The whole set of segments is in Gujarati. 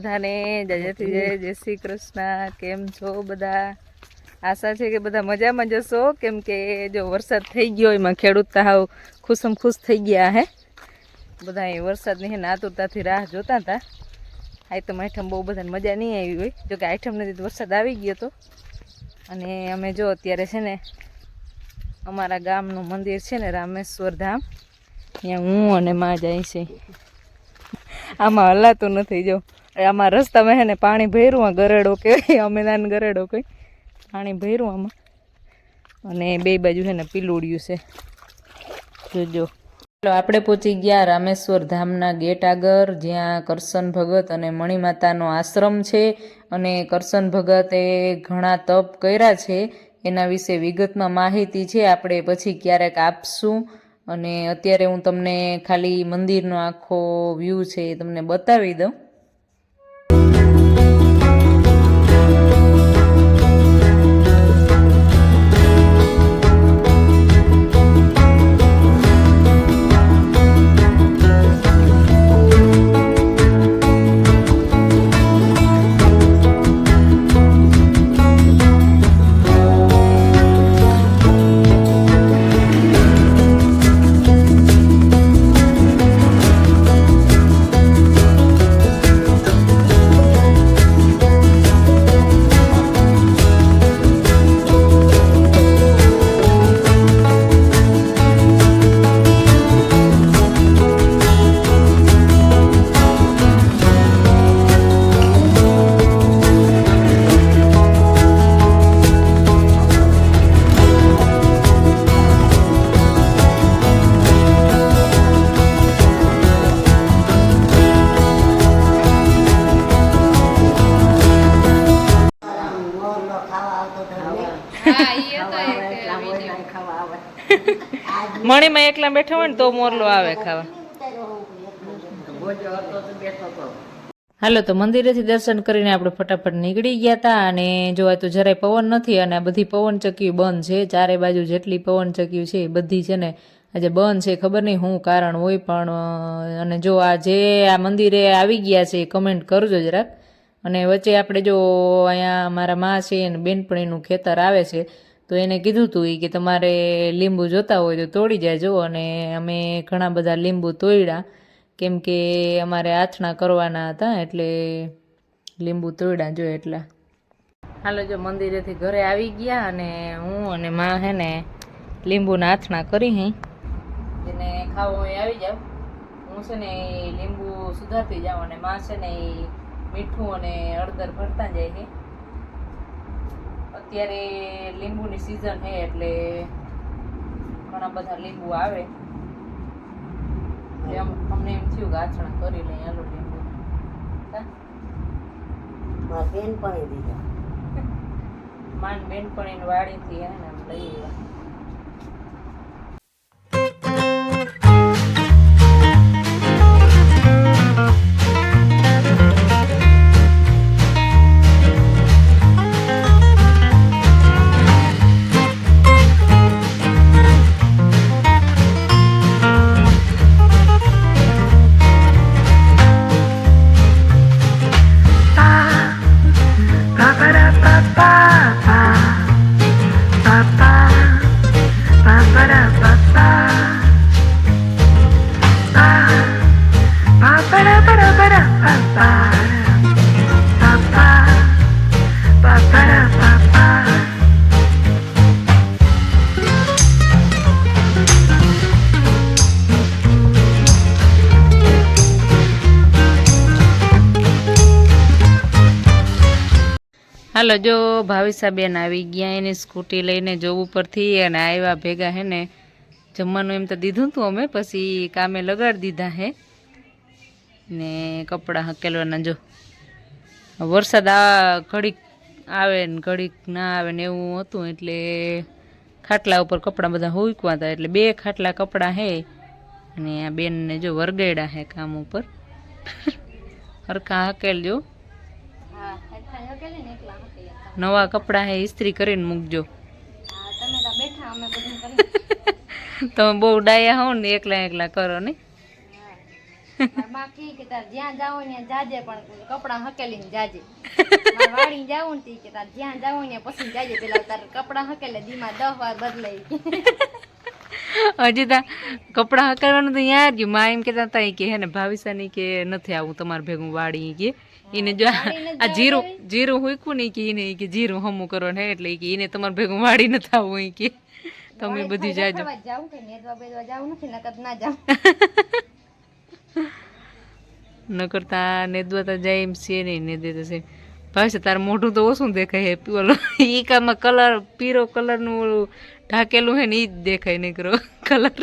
બધાને, જય જયથી જય જય શ્રી કૃષ્ણ. કેમ છો બધા? આશા છે કે બધા મજામાં જશો કેમ કે જો વરસાદ થઈ ગયો, એમાં ખેડૂત હાવ ખુશમ ખુશ થઈ ગયા હે. બધા એ વરસાદની હે આતુરતાથી રાહ જોતા હતા. આઈટમ આઈટમ બહુ બધાને મજા નહીં આવી હોય. જોકે આઈટમ નથી, તો વરસાદ આવી ગયો તો. અને અમે જો અત્યારે છે ને, અમારા ગામનું મંદિર છે ને, રામેશ્વર ધામ. ત્યાં હું અને માં જાય છે. આમાં હલાતું નથી જો. આમાં રસ્તામાં હે ને પાણી ભર્યું, આ ગરેડો કે અમે નાન ગરેડો કઈ પાણી ભર્યું આમાં. અને બે બાજુ હે ને પીલુડ્યું છે. જોજો. ચાલો, આપણે પહોંચી ગયા રામેશ્વર ધામના ગેટ આગળ, જ્યાં કરશન ભગત અને મણિમાતાનો આશ્રમ છે. અને કરશન ભગતે ઘણા તપ કર્યા છે. એના વિશે વિગતમાં માહિતી છે. આપણે પછી ક્યારેક આપશું. અને અત્યારે હું તમને ખાલી મંદિરનો આખો વ્યૂ છે એ તમને બતાવી દઉં. મણીમાં એકલા બેઠા હોય ને તો મોરલો આવે ખાવા. હાલો, તો મંદિરેથી દર્શન કરીને આપણે ફટાફટ નીકળી ગયા હતા અને જોવા તો જરાય પવન નથી અને બધી પવન ચક્કી બંધ છે. ચારે બાજુ જેટલી પવન ચક્કી છે એ બધી છે ને આજે બંધ છે, ખબર નહીં શું કારણ હોય પણ અને જો આ જે આ મંદિરે આવી ગયા છે એ કમેન્ટ કરજો જરાક. અને વચ્ચે આપણે જો અહીંયા મારા મા છે અને બેનપણીનું ખેતર આવે છે તો એને કીધું હતું એ કે તમારે લીંબુ જોતા હોય તો તોડી જાજો અને અમે ઘણા બધા લીંબુ તોડ્યા કેમ કે અમારે આથણા કરવાના હતા એટલે લીંબુ તોડ્યા જો એટલા. હાલો જો મંદિરેથી ઘરે આવી ગયા અને હું અને માં હે ને લીંબુના આથણા કરી હી. એને ખાવું એ આવી જાવ. હું છે ને લીંબુ સુધારતી જાઉં અને માં છે ને મીઠું અને હળદર ભરતા જાય છે અત્યારે લીંબુની સિઝન છે એટલે ઘણા બધા લીંબુ આવે. અમને એમ થયું કે આછણા કરી લઈએ હાલો લીંબુ. કા? બેનપણી દીધા માન બેનપણીની વાડીથી હે ને લઈ આવ્યા. હાલો જો ભાવિસાબેન આવી ગયા એની સ્કૂટી લઈને જોબ ઉપરથી અને આવ્યા ભેગા હે ને, જમવાનું એમ તો દીધું હતું અમે, પછી કામે લગાડી દીધા હે. ને કપડાં હકેલવાના જો. વરસાદ આ ઘડીક આવે ને ઘડીક ના આવે ને એવું હતું એટલે ખાટલા ઉપર કપડાં બધા હુકવા હતા, એટલે બે ખાટલા કપડાં હે. અને આ બેનને જો વરગેડા હે કામ ઉપર. હરખા હકેલજો નવા કપડાં હે, ઇસ્ત્રી કરીને મૂકજો. તમે બહુ ડાયા હો ને, એકલા એકલા કરો ને. માં કે જ્યાં જાવ ને જાજે પણ કપડાં હકેલીને જાજે વાળી જાવ ને કે જ્યાં જાવ ને પછી જાજે પેલા તાર કપડાં હકેલે દીમાં દસ વાર બદલાઈ હજી તા કપડાં હકારવાનું તો યાર ગયું. માં એમ કહેતા હતા કે હે ને ભાવિસાની કે નથી આવું, તમારે ભેગું વાડી ગયે એને જો આ જીરું જીરું હુંકું નહીં કે એને કે જીરું હમું કરવાનું ને એટલે કે એને તમારે ભેગું વાળી ન આવવું ઈ કે. તમે બધી જાજો. જાવું કે નેદવા બેદવા જાવું નથી નકર ના જાવ ન કરતા નેદવા તો જાય એમ છે નહીં નેદે તો છે. ભાઈ તાર મોઢું તો ઓછું દેખાય હે ઓલો ઈ કામાં કલર પીરો કલરનું ઓલું ઢાકેલું હે ને ઈ જ દેખાય નીકળો કલર.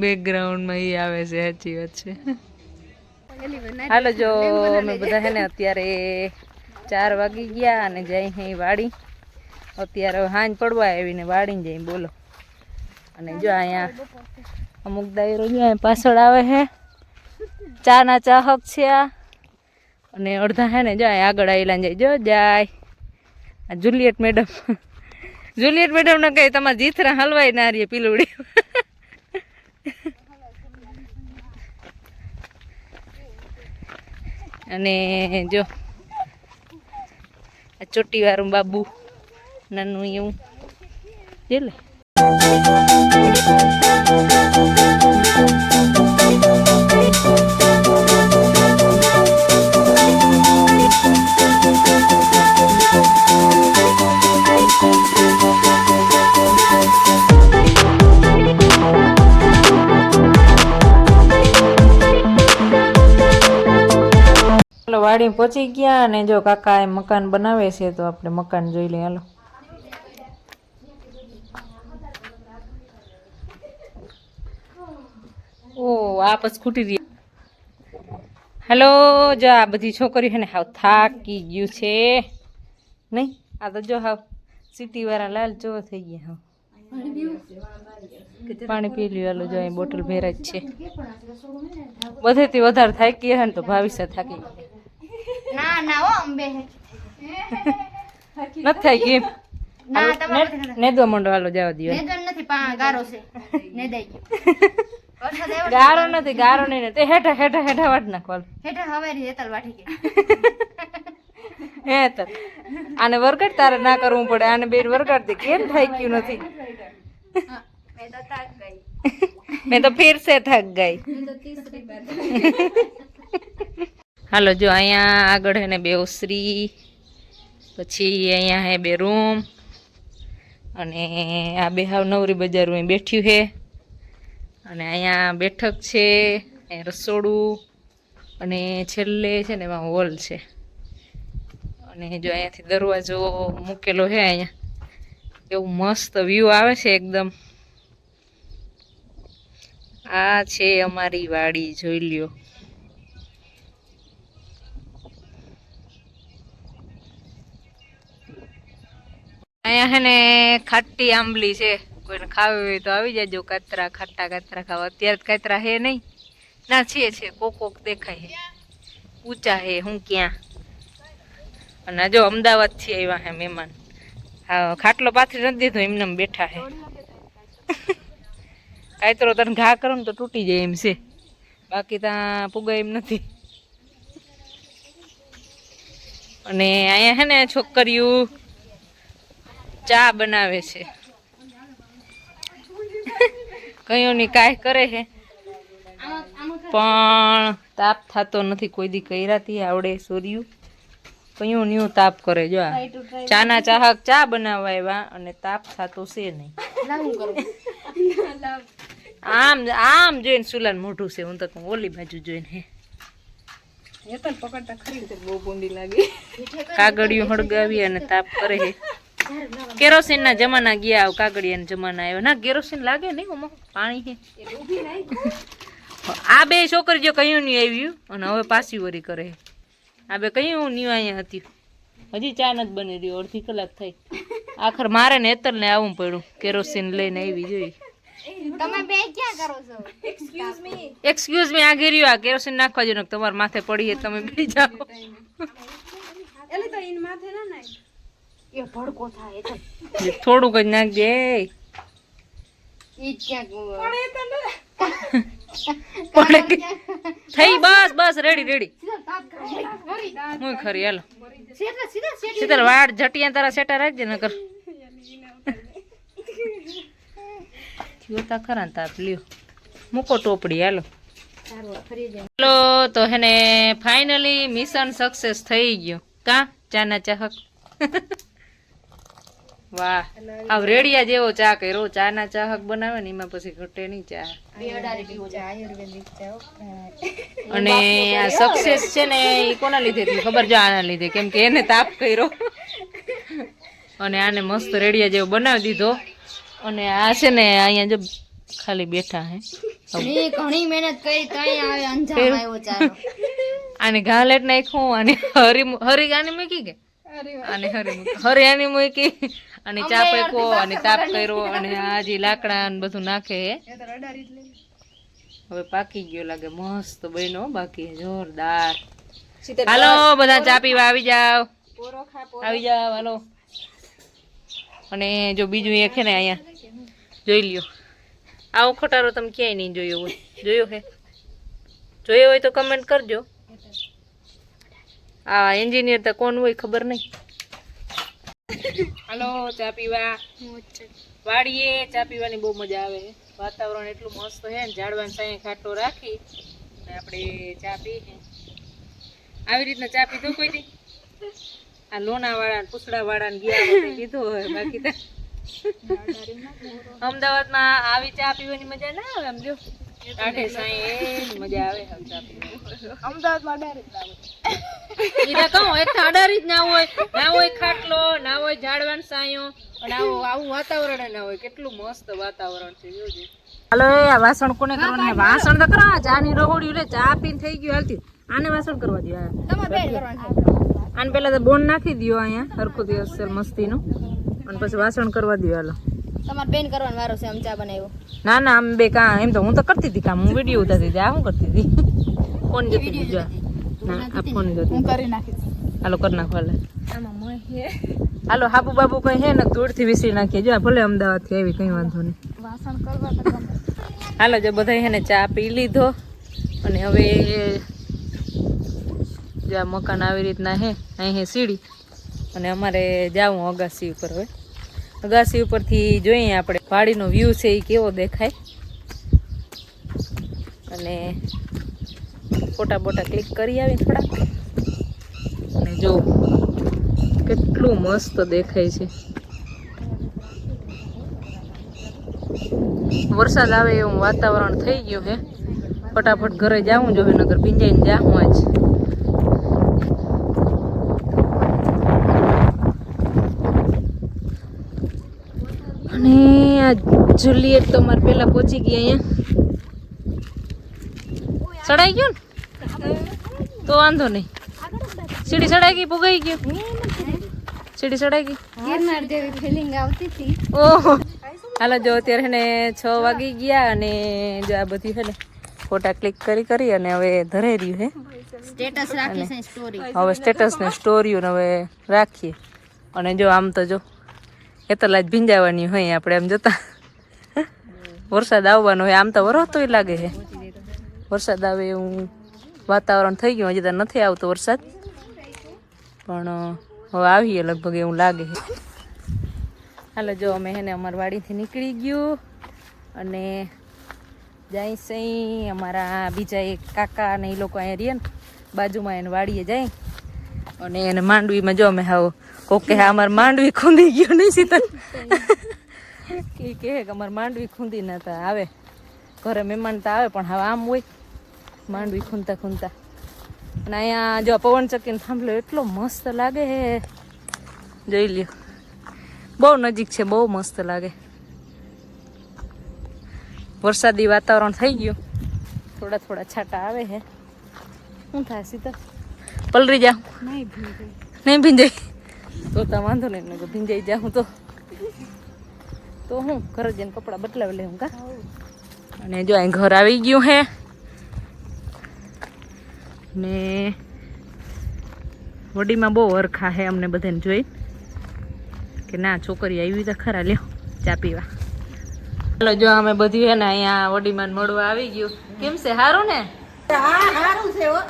બેકગ્રાઉન્ડમાં એ આવે છે સાચી વાત છે. હાલો જો અમે બધા હે ને અત્યારે ચાર વાગી ગયા અને જઈ હે વાડી. અત્યારે હવે હાંજ પડવા આવીને વાડીને જઈ બોલો. અને જો અહીંયા અમુક દાયરો જો અહીંયા પાછળ આવે છે ચાના ચાહક છે આ. અને અડધા હે ને જો અહીંયા આગળ આવેલા જાય. જો જાય. આ જુલિયટ મેડમ. જુલિયટ મેડમ ને કહે તમારે જીથરા હલવાઈ ના રહીએ પીલુડી. અને જો આ ચોટી વાળું બાબુ નાનું એવું. જે લે. વાડી પહોંચી ગયા અને જો કાકા એ મકાન બનાવે છે તો આપણે મકાન જોઈ લઈએ. હાલો. ઓ, આ પછી ખૂટી રહી. હેલો, જો આ બધી છોકરીઓ ને હાવ થાકી ગયું છે. નહીં, આ તો જો હાવ સિટી વાળા લાલ જો થઈ ગયા હાવ. પાણી પી લ્યું, હાલો, જો અહીં બોટલ ભેરા જ છે. બધેથી વધારે થાકી ગયા ને તો ભાવિસા થાકી ગયા. ના ના હો અંબે. નથી થઈ ગઈ ના તમારે દો મંડો હાલો જવા દો નેદન નથી પા ગારો છે. નેદાઈ ગયો. ગારો નથી ગારો નહીં તે હેઠા હેઠા હેઠા વાટ નાખો હેઠા હેઠળ હવારી હેતલ વાટી ગઈ. હે તો આને વર્ગટ તારે ના કરવું પડે આને બેન વરગાડ દે. કેમ થાય ગયું નથી? મેં તો થાક ગઈ મેં તો ફિર સે થાક ગઈ. મેં તો તીસરી બાર હાલો, જો અહીંયા આગળ હે ને બે ઓસરી, પછી અહીંયા હે બે રૂમ, અને આ બે હાવ નવરી બજારું અહીં બેઠ્યું છે અને અહીંયા બેઠક છે રસોડું, અને છેલ્લે છે ને એમાં હોલ છે. અને જો અહીંયાથી દરવાજો મૂકેલો છે અહીંયા. એવું મસ્ત વ્યૂ આવે છે એકદમ. આ છે અમારી વાડી, જોઈ લ્યો. અહીંયા છે ને ખાટી આંબલી છે. કોઈને ખાવી હોય તો આવી જાજો, કાતરા ખાટા, કાતરા ખાવા. અત્યારે કાતરા હે નહીં. ના, છે છે. કોક કોક દેખાય હે ઊંચા હે, હું ક્યાં? અને જો અમદાવાદથી આવ્યા હે મહેમાન. હા, ખાટલો પાથરી નથી દીધો, એમને બેઠા હે. કાતરો તને ઘા કરો ને તો તૂટી જાય એમ છે. બાકી ત્યાં પુગાય એમ નથી. અને અહીંયા હે ને છોકરીઓ ચા બનાવે છે. કયોની કાંઈ કરે છે. પણ તાપ થતો નથી કોઈ દી કઈરાતી આવડે સોર્યું. કયું ન્યુ તાપ કરે જો આ. ચાના ચાહક ચા બનાવવા આવ્યા અને તાપ થતો છે નહીં. આમ આમ જોઈને સુલાન મોઢું છે હું તો ઓલી બાજુ જોઈને હે. કાગળિયું હળગાવી અને તાપ કરે છે. કેરોસીન ના જમાના ગયા કાગડિયા કાગળિયાના જમાના આવ્યો. ના કેરોસીન લાગે નહીં ઓમાં પાણી છે. આ બે છોકરી જો કયું નહીં આવ્યું? અને હવે પાછી વરી કરે આ બે કયું નહીં અહીંયા હતી? હજી ચા નથી બની રહ્યો અડધી કલાક થઈ. આખર મારે ને એતર ને આવવું પડ્યું કેરોસીન લઈને આવી જોઈ. તમે બે ક્યાં કરો છો? એક્સક્યુઝ મી એક્સક્યુઝ મી આ ગીર્યું આ કેરોસીન નાખવા જો તમારા માથે પડીએ તમે બી જાઓ. એ ભડકો થાય એ તો થોડુંક જ નાખજે ઈ જ ક્યાંક પડે કે થઈ બસ બસ રેડી રેડી. હું ખરી હાલો. સીધા સીધા સીધા શીતલ વાળ જટિયા તારા સેટા રાખજે નકર. થયો તા ખરા ને તાપ લ્યો. મૂકો ટોપડી હાલો. સારું ફરી જાય. હાલો તો હેને ફાઇનલી મિશન સક્સેસ થઈ ગયું. કા? ચાના ચાહક? વાહ. આવ રેડિયા જેવો ચા કર્યો. ચા ના ચાહક બનાવે ને એમાં પછી ઘટે નહીં ચા. અને આ સક્સેસ છે ને એ કોના લીધે થયું? ખબર જો આના લીધે. કેમ કે એને તાપ કર્યો. અને આને મસ્ત રેડિયા જેવો બનાવી દીધો. અને આ છે ને અહીંયા જો ખાલી બેઠા હે. ઘણી મહેનત કરી તઈ આવે અંજામ આવ્યો ચાલો. આને ઘાલેટ નાખ્યું અને હરી હરી આને મૂકી કે? અને હરી મૂકી હરી આની મૂકી. અને ચા પૈકો અને તાપ કર્યો અને આજી લાકડા ને બધું નાખે. હવે પાકી ગયો લાગે મસ્ત બન્યો બાકી જોરદાર. હાલો બધા ચા પીવા આવી જાવ આવી જાવ હાલો. અને જો બીજું એક છે ને અહીંયા જોઈ લ્યો. આવો ખટારો તમે ક્યાંય નહીં જોયો હોય. જોયો હે? જોયો હોય તો કમેન્ટ કરજો. આ એન્જિનિયર તો કોણ હોય ખબર નહીં. હાલો ચા પીવા. વાડીએ ચા પીવાની બહુ મજા આવે. વાતાવરણ એટલું મસ્ત છે ને ઝાડવાની સાંઈ ખાટો રાખી અને આપણે ચા પીએ આવી રીતના ચા પીધો કોઈ દી? આ લોનાવાળા પૂછડાવાળા ને ગયા પીધો હોય બાકી તો. અમદાવાદમાં આવી ચા પીવાની મજા ના આવે આમ જો. કાંઠે સાંયે મજા આવે આમ ચા પીવાની ઈરા કહું એક અડારી જ ના હોય. ના હોય ખાટલો ના હોય ઝાડવાન સાયો અને આવું આવું વાતાવરણ ના હોય. કેટલું મસ્ત વાતાવરણ છે જોજે. હાલો આ વાસણ કોને કરવાના? વાસણ તો કરો ચા ની રહોડી રે ચા પીને થઈ ગયું હાલતી આને વાસણ કરવા દો આને પેલા તો બોન નાખી દો અહીંયા હરખું દિવસ છે મસ્તીનું. અને પછી વાસણ કરવા દો હાલો. તમારે બેન કરવાનો વારો છે આમ ચા બનાવ્યો. ના ના આમ બે કા એમ તો હું તો કરતી હતી કામ હું વીડિયો ઉતારતી હતી. આ હું કરતી હતી? ફોન જતી હતી જો. ના આ ફોન જતી હું કરી નાખીશ. હાલો કરી નાખો હાલે. આમાં હાલો હાબુ બાબુ કઈ હે ને? ધૂળથી વિસરી નાખીએ. જો આ ભલે અમદાવાદથી આવી કઈ વાંધો નહીં. વાસણ કરવા હાલો જો બધા હે ને ચા પી લીધો. અને હવે જો આ મકાન આવી રીતના હે અહીં હે સીડી. અને અમારે જાવું અગાસી ઉપર હવે અગાસી ઉપરથી જોઈએ આપણે. વાડીનો વ્યૂ છે એ કેવો દેખાય? અને ફોટા બોટા ક્લિક કરી આવી થોડા અને જો કેટલું મસ્ત દેખાય છે. વરસાદ આવે એવું વાતાવરણ થઈ ગયું છે. ફટાફટ ઘરે જાવું જોઈએ નગર ભીંજાઈને જાઉં આજ. અને આ જુલિયટ તો મારે પેલા પહોંચી ગઈ અહીંયા. ચડાઈ ગયું ને? તો વાંધો નહીં. સીડી ચડાઈ ગઈ પુગાઈ ગયું. સીડી ચડાઈ ગઈ. ગિરનાર જેવી ફિલિંગ આવતી હતી. ઓહો. હાલો જો અત્યારે ને છ વાગી ગયા અને જો આ બધી છે ને ફોટા ક્લિક કરી કરી અને હવે ધરાઈ રહ્યું હે. સ્ટેટસ રાખી છે સ્ટોરી હવે સ્ટેટસ ને સ્ટોરીઓ ને હવે રાખીએ. અને જો આમ તો જો એ તો લાજ ભીંજાવાની હોય આપણે આમ જોતા. વરસાદ આવવાનો હોય, આમ તો વરસતો લાગે છે. વરસાદ આવે એવું વાતાવરણ થઈ ગયું, હજી તો નથી આવતો વરસાદ. પણ હવે આવીએ લગભગ એવું લાગે છે. હાલો, જો અમે હેને અમારી વાડીથી નીકળી ગયું અને જાય સહી અમારા બીજા એક કાકા અને એ લોકો અહીંયા રહીએ ને, બાજુમાં એને વાડીએ જાય. અને એને માંડવીમાં જો અમે હાવ કોક કે હા અમારે માંડવી ખૂંદી ગયું નહીં શીતલ. કે કહે કે અમારે માંડવી ખૂંદી ના તા આવે. ઘરે મહેમાન તો આવે પણ હવે આમ હોય. માંડવી ખૂંદતા ખૂંદતા. અને અહીંયા જો પવન ચક્કીને થાંભલો એટલો મસ્ત લાગે હે. જોઈ લ્યો. બહુ નજીક છે બહુ મસ્ત લાગે. વરસાદી વાતાવરણ થઈ ગયું. થોડા થોડા છાંટા આવે હે. શું થાય સીતા પલરી જાઉં. નહીં ભીંજાય. નહીં ભીંજાઈ તો તો વાંધો નહીં, નકર ભીંજાઈ જાઉં તો. તો હું ઘરે જઈને કપડાં બદલાવી લઉં, કા? અને જો અહીં ઘર આવી ગયું હે. ને વડીમાં બહુ વરખા હે અમને બધાને જોઈ. કે ના, છોકરી આવી તો ખરા, લ્યો, ચા પીવા. ચાલો જો અમે બધું હે ને અહીંયા વડીમાં મળવા આવી ગયું. કેમ છે સારું ને? હા સારું છે હો.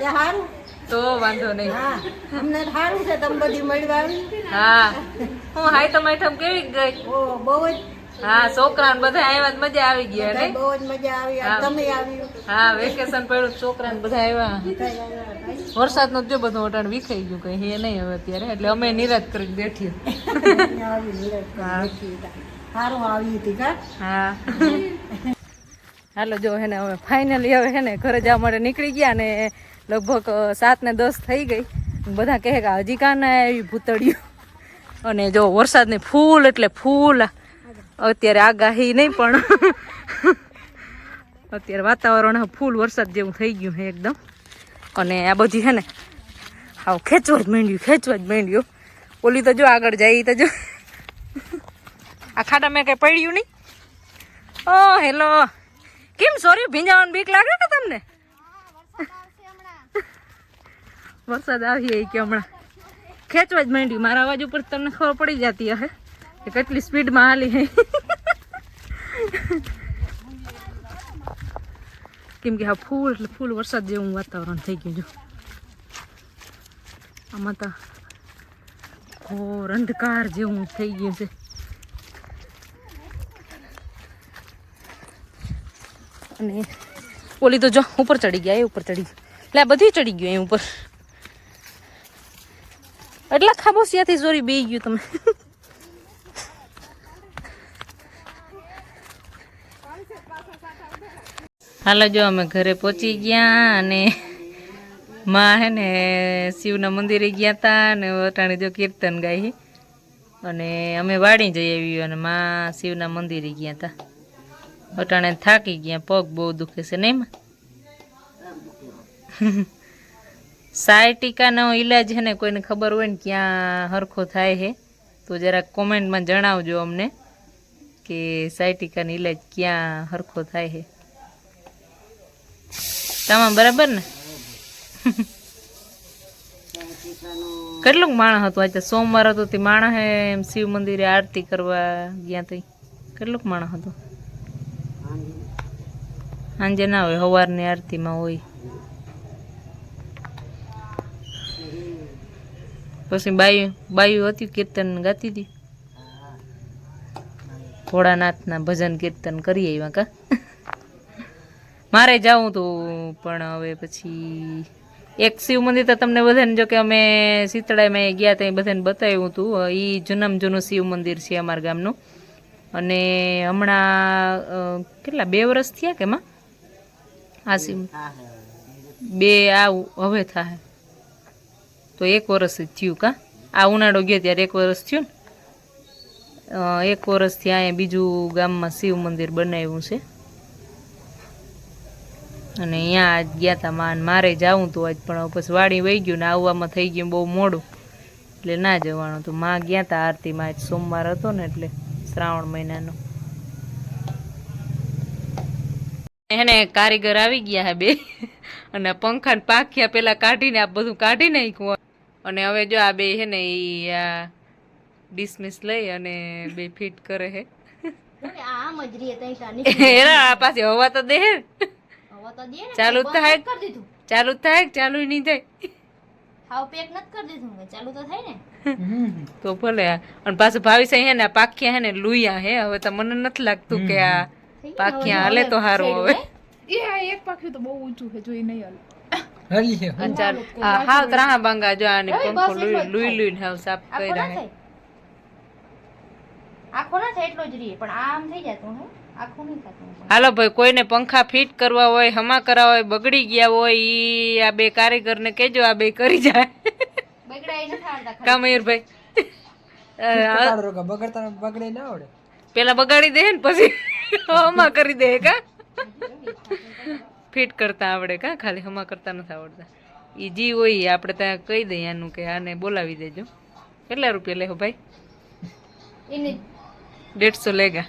સારું તો વાંધો નહીં. અમને સારું છે તમે બધી મળવા આવી. હા. હું હાઈ તમારી કેવી ગઈ? ઓ બહુ જ. હા છોકરા બધા આવ્યા મજા આવી ગયા ને બહુ જ મજા આવી તમે આવ્યું. હા વેકેશન પડ્યું છોકરા બધા આવ્યા. વરસાદ નો જો બધું અટાણ વિખાઈ ગયું કઈ હે નહીં હવે અત્યારે. એટલે અમે નિરાશ કરી બેઠી. અહીંયા આવી નીરજ હા. બેઠી. હતા. સારું આવી હતી કા? હા. હાલો જો હે ને હવે ફાઇનલી હવે ને ઘરે જવા માટે નીકળી ગયા ને લગભગ સાત ને દસ થઈ ગઈ. બધા કહે કે હજી કાં ના આવી ભૂતળિયું અને જો વરસાદની ફૂલ એટલે ફૂલ. અત્યારે આગાહી નહીં પણ અત્યારે વાતાવરણ ફૂલ વરસાદ જેવું થઈ ગયું છે એકદમ. અને આ બધી છે ને, હાવ ખેંચવા જ માંડ્યું, ખેંચવા જ માંડ્યું. ઓલી તો જો આગળ જાય તો જો. આ ખાડા મેં કઈ પડ્યું નહીં? ઓ, હેલો. કેમ સોરી ભીંજાવાનું બીક લાગે કે તમને? વરસાદ આવી કે હમણાં ખેંચવા જ માંડ્યું. મારા અવાજ ઉપર તમને ખબર પડી જતી હશે કે કેટલી સ્પીડમાં હાલી હે. કેમ કે હા ફૂલ એટલે ફૂલ વરસાદ જેવું વાતાવરણ થઈ ગયું જો. આમાં તો ઘોર અંધકાર જેવું થઈ ગયું છે. અને ઓલી તો જો ઉપર ચડી ગયા, એ ઉપર ચડી એટલે આ બધી ચડી ગયું એ ઉપર. એટલા ખાબોસિયાથી સોરી બે ગયું તમે. હાલો, જો અમે ઘરે પહોંચી ગયા અને માં હે ને શિવના મંદિરે ગયા હતા અને અટાણે જો કીર્તન ગાઈ. અને અમે વાડી જઈ આવી અને માં શિવના મંદિરે ગયા હતા અટાણે થાકી ગયા, પગ બહુ દુખે છે, નહીં માં? સાયટિકાનો ઈલાજ છે ને કોઈને ખબર હોય ને ક્યાં હરખો થાય છે તો જરાક કોમેન્ટમાં જણાવજો અમને કે સાયટિકાનો ઈલાજ ક્યાં હરખો થાય છે તમામ બરાબર ને? કેટલુંક માણસ હતું આજે? સોમવાર હતો તે માણસ એમ શિવ મંદિરે આરતી કરવા ગયા તઈ. કેટલુંક માણસ હતું? સાંજે ના હોય સવારની આરતીમાં હોય. પછી બાયું બાયું હતી કીર્તન ગાતી હતી. ભોળાનાથના ભજન કીર્તન કરી આવ્યા કા? મારે જાવું હતું પણ હવે પછી એક શિવ મંદિર તો તમને બધાને જો કે અમે શીતળામાં ગયા ત્યાં બધાને બતાવ્યું હતું એ જૂનામાં જૂનું શિવ મંદિર છે અમારા ગામનું. અને હમણાં કેટલા બે વર્ષ થયા કે માં આ શિવ બે આ હવે થાય. તો એક વર્ષ જ થયું કા? આ ઉનાળો ગયો ત્યારે એક વર્ષ થયું ને? એક વર્ષથી અહીંયા બીજું ગામમાં શિવ મંદિર બનાવ્યું છે. અને અહીંયા આજ ગયા હતા માન મારે જવું તો આજ, પણ પછી વાડી વહી ગયું ને આવવામાં થઈ ગયું બહુ મોડું. એટલે ના જવાનું. તો માં ગયા હતા આરતીમાં, આજ સોમવાર હતો ને એટલે શ્રાવણ મહિનાનો. એને કારીગર આવી ગયા હે બે. અને પંખા પાખ્યા પેલા કાઢીને આ બધું કાઢી નાખ્યું. અને હવે જો આ બે હે ને એ આ ડિસમિસ લઈ અને બે ફિટ કરે હે. પાસે હવા તો દે હવે તો ચાલુ થાય. ચાલુ થાય કે ચાલુ નહીં થાય? હાવ પેક નથી કરી દીધું ચાલુ તો થાય ને. તો ભલે અને પાછું ભાવી હે ને આ હે ને લુયા હે હવે તો મને નથી લાગતું કે આ પાખિયા હાલે તો સારું હવે. એ એક પાખ્યું તો બહુ ઊંચું છે જોઈ નહીં હાલે. આ ચાલ આ હાવ બાંગા જો આને પંખો લુઈ લુઈ ને હાવ સાફ કરી ના હે. થાય આખો ના થાય એટલો જ રીએ પણ આમ થઈ જતું હું. આખું નહીં હાલો ભાઈ કોઈને પંખા ફિટ કરવા હોય હમા કરાવવા હોય બગડી ગયા હોય ઈ આ બે કારીગરને કહેજો આ બે કરી જાય. કા મયુરભાઈ અ, પેલા બગાડી દે ને પછી હમા કરી દે કા? ફિટ કરતા આવડે કા? ખાલી હમા કરતા નથી આવડતા. ઈ જી હોય આપણે ત્યાં કહી દઈએ આનું કે આને બોલાવી દેજો. કેટલા રૂપિયા લેહો ભાઈ? દેડસો લેગા.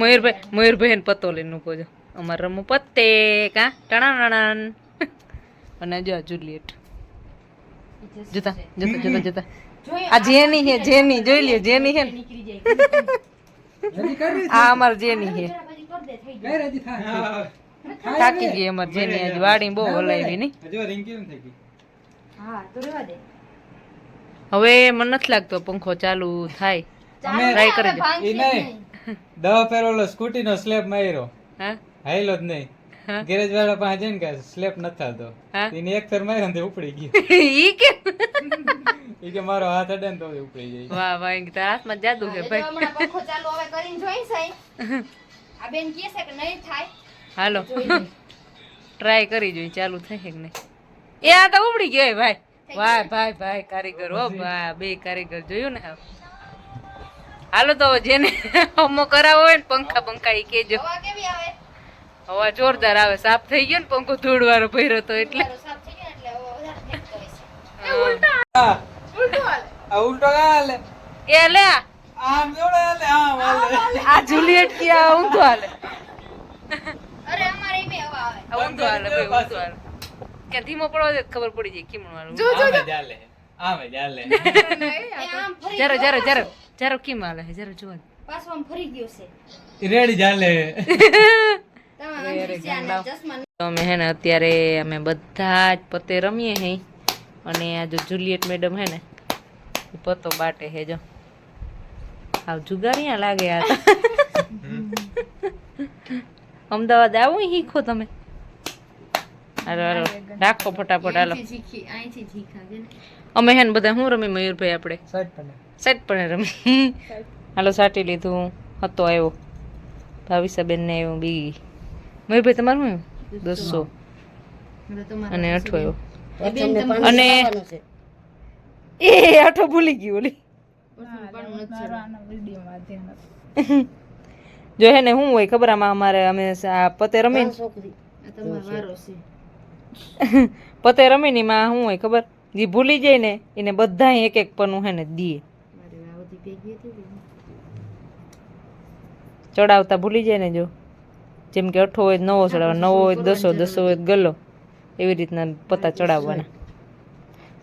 મયુરભાઈ મયુરભાઈ ને પતો લઈને મૂકો છો અમારે રમવું પત્તે કા? ટણાણાણ અને જો જુલિયટ. જતા જતા જતા જતા. આ જેની હે જેની જોઈ લે જેની હે નીકળી જાય. આ અમાર જેની હે પછી કર દે થઈ કઈ હજી થાય થાકી ગઈ અમાર જેની આજ વાડી બહુ હલાવી દે. હવે મને નથી લાગતો પંખો ચાલુ થાય. ટ્રાય નહીં. નહીં. દવા પહેરો સ્કૂટી નો સ્લેબ માર્યો. હા? હાઈલો જ નહીં. ગેરેજ વાળા પાસે જઈને કે સ્લેપ નથી થતો. એને એક ફેર માર્યો ને ઉપડી ગયો. ઈ કે? ઈ કે મારો હાથ અડે ને તો ઉપડી જાય. વાહ વાહ ઈ તારા હાથમાં જાદુ છે ભાઈ. હમણાં પંખો ચાલુ હવે કરીને જોઈ સાઈ આ બેન કહે છે કે નહીં થાય. હાલો. ટ્રાય કરી જોઈ ચાલુ થાય કે નહીં? એ આ તો ઉપડી ગયો ભાઈ. વાહ ભાઈ ભાઈ કારીગર હો ભાઈ બે કારીગર જોયું ને હાલો તો જેને હમો કરાવો હોય ને પંખા પંખા ઈ કેજો. હવા કેવી આવે? હવા જોરદાર આવે સાફ થઈ ગયો ને પંખો ધૂળ વાળો ભર્યો તો એટલે. આ ઉલટો કા હાલે? એ લે. આ આમ જોડે હાલે? આમ હાલે. આ જુલિયટ કે આ ઊંધો હાલે? અરે અમારે એમે હવા આવે. ઊંધો હાલે ભાઈ ઊંધો હાલે. કે ધીમો પડવા દે ખબર પડી જાય હાલે આમે જ હાલે. આમે જ હાલે. એ આમ ફરી જરો જરો જરો. જરો કેમ હાલે જરા જોવા પાછો આમ ફરી ગયો છે. રેડી જ હાલે. અમે હે ને અત્યારે અમે બધા જ પતે રમીએ હે. અને આ જો જુલિયટ મેડમ હે ને પતો બાટે હે જો. આવ જુગારિયા લાગે આ અમદાવાદ આવું શીખો તમે? હાલો હાલો રાખો ફટાફટ હાલો. અમે હે ને બધા શું રમી મયુરભાઈ આપણે? સેટ પણ. રમી. હાલો સાટી લીધું હતો આવ્યો. ભાવિસાબેન ને આવ્યો બી મયુરભાઈ તમારું શું દસો. અને અઠો આવ્યો બેન તમારે અને એ અઠો ભૂલી ગયું ઓલી. જો હે ને શું હોય ખબર આમાં અમારે અમે આ પતે રમી આ તમારો વારો છે. પતે રમી ને એમાં શું હોય ખબર? જે ભૂલી જાય ને એને બધા એક એક પનું હે ને દીએ. ચડાવતા ભૂલી જાય ને જો. જેમ કે અઠો હોય નવો ચડાવવાનો નવો હોય દસો દસો હોય ગલો એવી રીતના પતા ચડાવવાના.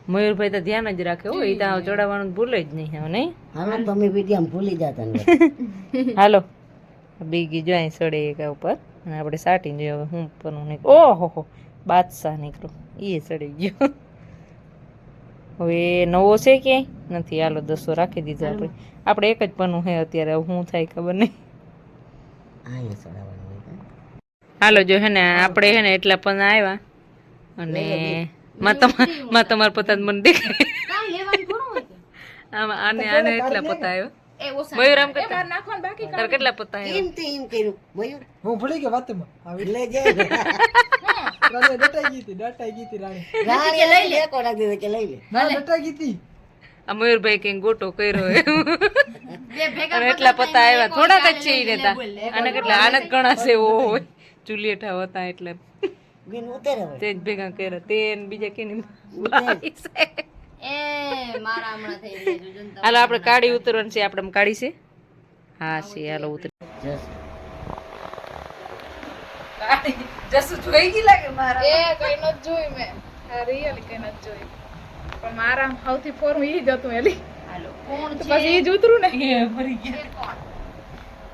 મયુરભાઈ તો ધ્યાન જ રાખે હોય એ તો ચડાવવાનું ભૂલે જ નહીં હવે નહીં? હાલો તમે વીડિયો ભૂલી જતા હાલો બીગી જો અહીં સડે એક ઉપર અને આપણે સાટી જોઈએ હવે હું પણ નીકળ ઓહો હો બાદશાહ નીકળો એ સડી ગયો. હવે નવો છે ક્યાંય નથી હાલો દસો રાખી દીધો આપણે. આપણે એક જ પનું છે અત્યારે હું શું થાય ખબર નહીં અહીંયા ચડાવવાનું હોય કાં? હાલો જો હે ને આપણે હે ને એટલા પણ આવ્યા. અને માં તમારા પોતા તમાર મને દેખાય? આમાં આને આને એટલા પોતા આવ્યા. મયુર આમ કરતા. નાખવાનું બાકી તારે કેટલા પતા આવ્યો? એમ તે એમ કર્યું. મયુર. હું ભૂલી ગયો વાતમાં. આવી. લે જાય રાણી ડટાઈ ગઈ હતી ડટાઈ ગઈ હતી રાણી. રાણી લઈ લે. કોડા દીધો કે લઈ લે. ના ડટાઈ ગઈ હતી. આ મયુરભાઈ કઈ ગોટો કર્યો એટલા પતા આવ્યા. થોડાક જ છે અને કેટલા આનંદ ગણા ઘણા છે ઓ હોય. જુલિયટા હતા એટલે બિન ઉતરે હવે તે જ ભેગા કર્યા. તે ને બીજા કેની એ મારા હમણાં થઈ ગયા જોજો ને તમે. હાલો આપણે કાળી ઉતરવાની છે આપણે કાળી છે. હા છે હાલો ઉતર. જસુ જોઈ ગઈ લાગે મારા? એ કઈ જોઈ મેં. જોઈ પણ મારા સૌથી ફોર્મ ઈ જ હતું એલી. હાલો કોણ છે પછી ઈ જ ઉતરું ને? એ મરી ગયા.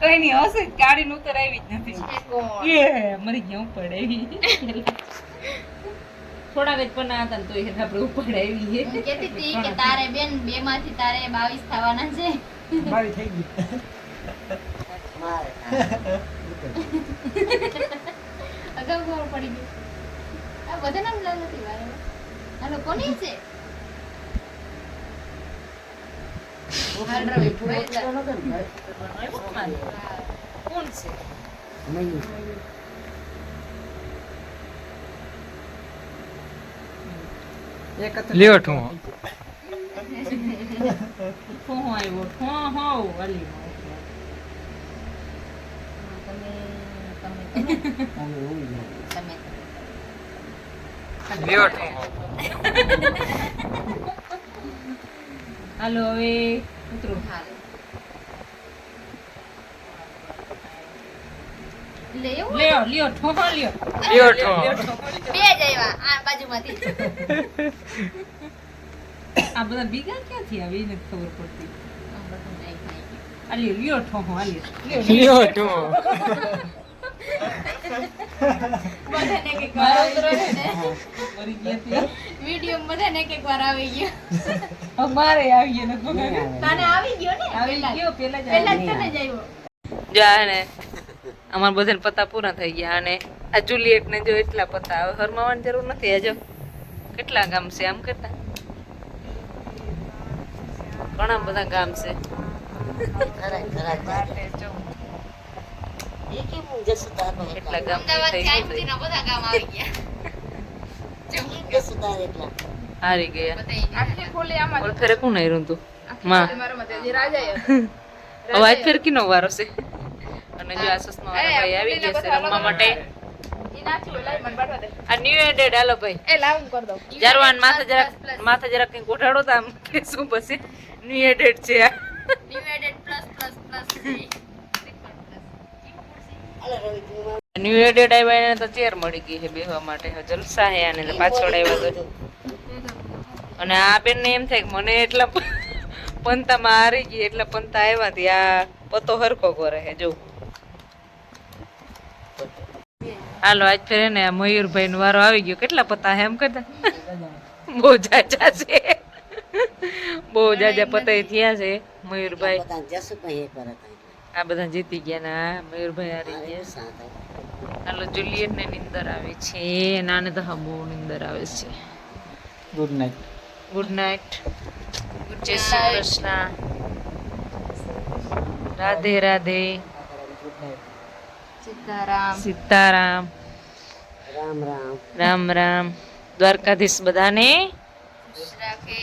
કઈ નહીં હશે ગાડી નું ઉતર આવી જ નથી. એ મરી ગયા ઉપર આવી. થોડાક જ પણ હતા તો તોય આપણે ઉપર આવી હતી કે તારે બેન બે માંથી તારે બાવીસ થવાના છે. મારી થઈ ગઈ. મારે અગાઉ ખબર પડી ગઈ. આ બધા નામ નથી વારે હાલો કોની છે હાલ રવિ, ભાઈ જા. કોણ આવ્યો ફો હો તમે તમે તમે તમે હોઈ જાય તમે લ્યો ઠું હાલો હવે ઉતરો. હાલ લ્યો લ્યો ઠોહો લ્યો. લ્યો ઠું બે જઈવા આ બાજુમાંથી. આ બધા બીગા ક્યાંથી આવી એ ખબર પડતી. આ લ્યો ઠોહો આ લ્યો. બધાને એક વાર આવી ગયું. ને. મરી ગયા ત્યાં. વીડિયો બધાને એક એક વાર આવી ગયો. અમારે આવી ગયો નથી તને આવી ગયો ને? આવી ગયો પેલા જ પહેલા જ તને જ આવ્યો. જાણે અમાર બધાને પત્તા પૂરા થઈ ગયા અને આ જુલિયટ ને જો એટલા પત્તા હવે હરમાવાની જરૂર નથી. આ જો કેટલા ગામ છે આમ કરતા? ઘણા બધા ગામ છે. ખરા ખરા. બારને જો એ કેમ જસુદાર કેટલા ગામ થઈ બધા ગામ આવી ગયા. હારી ગયા. આખી ખોલી આમાં ઓલ ફેરે કોણ આવ્યું તું? માં. હવે આજ ફેર કીનો વારો છે? અને જો આ સસમા ભાઈ આવી ગયા છે રમવા માટે. આ ન્યુ એડેડ હાલો ભાઈ. એ લાવ હું દઉં. જારવાન માથે જરાક કંઈક ઉઠાડો તો આમ કે શું પછી? ન્યુ એડેડ છે આ. ડિવાઇડેડ પ્લસ પ્લસ પ્લસ અલે રવિ ડેટ આવ્યા એને તો ચેર મળી ગઈ છે બેહવા માટે. જલસા હે અને પાછળ આવ્યા તો. અને આ બેન ને એમ થાય કે મને એટલા પંતામાં હારી ગઈ, એટલા પંતા આવ્યા હતી આ પતો હરકો કરે હે જો. હાલો, આજ ફેર ને મયુરભાઈ નો વારો આવી ગયો. કેટલા પતા હે એમ કરતા બહુ જાજા છે. બહુ જાજા પતાય થયા છે, મયુરભાઈ. બધા જસુ કઈ એક વાર આ બધા જીતી ગયા ને આ મયુરભાઈ હારી ગયા. હાલો જુલિયટ ને નિંદર આવે છે નાને તો હા બહુ નિંદર આવે છે. ગુડ નાઇટ ગુડ નાઇટ જય Shri Krishna. Radhe Radhe. Good night Sitaram. Sitaram. Ram Ram. Ram Ram. Dwarkadhish બધાને રાખે.